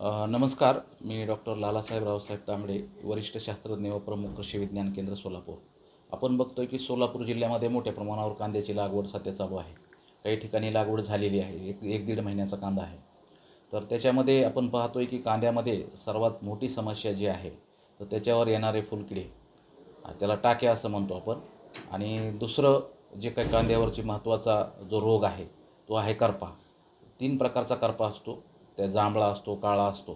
नमस्कार. मी डॉक्टर लालासाहेब रावसाहेब तांबडे वरिष्ठ शास्त्रज्ञ व प्रमुख कृषी विज्ञान केंद्र सोलापूर. आपण बघतोय की सोलापूर जिल्ह्यामध्ये मोठ्या प्रमाणावर कांद्याची लागवड सध्या चालू आहे. काही ठिकाणी लागवड झालेली आहे. एक एक दीड महिन्याचा कांदा आहे. तर त्याच्यामध्ये आपण पाहतोय की कांद्यामध्ये सर्वात मोठी समस्या जी आहे तर त्याच्यावर येणारे फुलकिडे. त्याला टाक्या असं म्हणतो आपण. आणि दुसरं जे काही कांद्यावरची महत्त्वाचा जो रोग आहे तो आहे करपा. तीन प्रकारचा करपा असतो. त्या जांभळा असतो काळा असतो.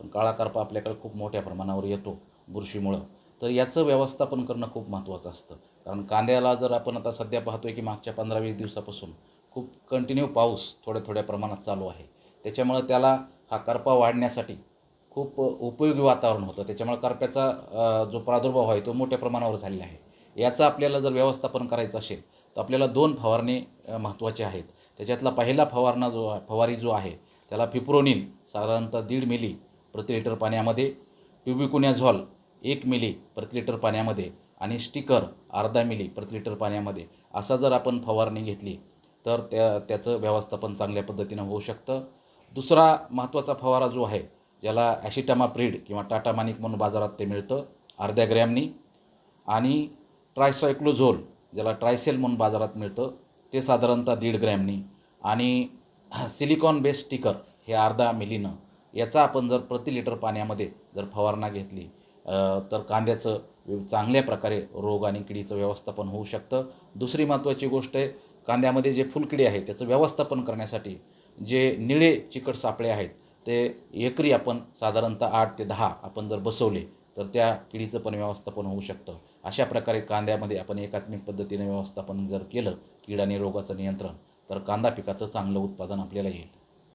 पण काळा करपा आपल्याकडे खूप मोठ्या प्रमाणावर येतो बुरशीमुळं. तर याचं व्यवस्थापन करणं खूप महत्त्वाचं असतं. कारण कांद्याला जर आपण आता सध्या पाहतोय की मागच्या पंधरा वीस दिवसापासून खूप कंटिन्यू पाऊस थोड्या थोड्या प्रमाणात चालू आहे. त्याच्यामुळं त्याला हा करपा वाढण्यासाठी खूप उपयोगी वातावरण होतं. त्याच्यामुळे करप्याचा जो प्रादुर्भाव आहे तो मोठ्या प्रमाणावर झालेला आहे. याचं आपल्याला जर व्यवस्थापन करायचं असेल तर आपल्याला दोन फवारणी महत्त्वाचे आहेत. त्याच्यातला पहिला फवारणा जो फवारी जो आहे त्याला फिप्रोनिन साधारणतः दीड मिली प्रति लिटर पाण्यामध्ये ट्युबिकुन्याझॉल एक मिली प्रति लिटर पाण्यामध्ये आणि स्टिकर अर्धा मिली प्रति लिटर पाण्यामध्ये. असा जर आपण फवारणी घेतली तर त्या त्याचं व्यवस्थापन चांगल्या पद्धतीनं होऊ शकतं. दुसरा महत्त्वाचा फवारा जो आहे ज्याला ॲशिटामाप्रीड किंवा टाटा मानिक म्हणून बाजारात ते मिळतं अर्ध्या ग्रॅमनी. आणि ट्रायसायक्लोझोल ज्याला ट्रायसेल म्हणून बाजारात मिळतं ते साधारणतः दीड ग्रॅमनी. आणि सिलिकॉन बेस स्टिकर हे अर्धा मिलीनं याचा आपण जर प्रति लिटर पाण्यामध्ये जर फवारणा घेतली तर कांद्याचं चांगल्या प्रकारे रोग आणि किडीचं व्यवस्थापन होऊ शकतं. दुसरी महत्त्वाची गोष्ट आहे कांद्यामध्ये जे फुलकिडी आहे त्याचं व्यवस्थापन करण्यासाठी जे निळे चिकट सापळे आहेत ते एकरी आपण साधारणतः आठ ते दहा आपण जर बसवले तर त्या किडीचं पण व्यवस्थापन होऊ शकतं. अशा प्रकारे कांद्यामध्ये आपण एकात्मिक पद्धतीने व्यवस्थापन जर केलं कीड आणि रोगाचं नियंत्रण तर कांदा पिकाचं चांगलं उत्पादन आपल्याला येईल.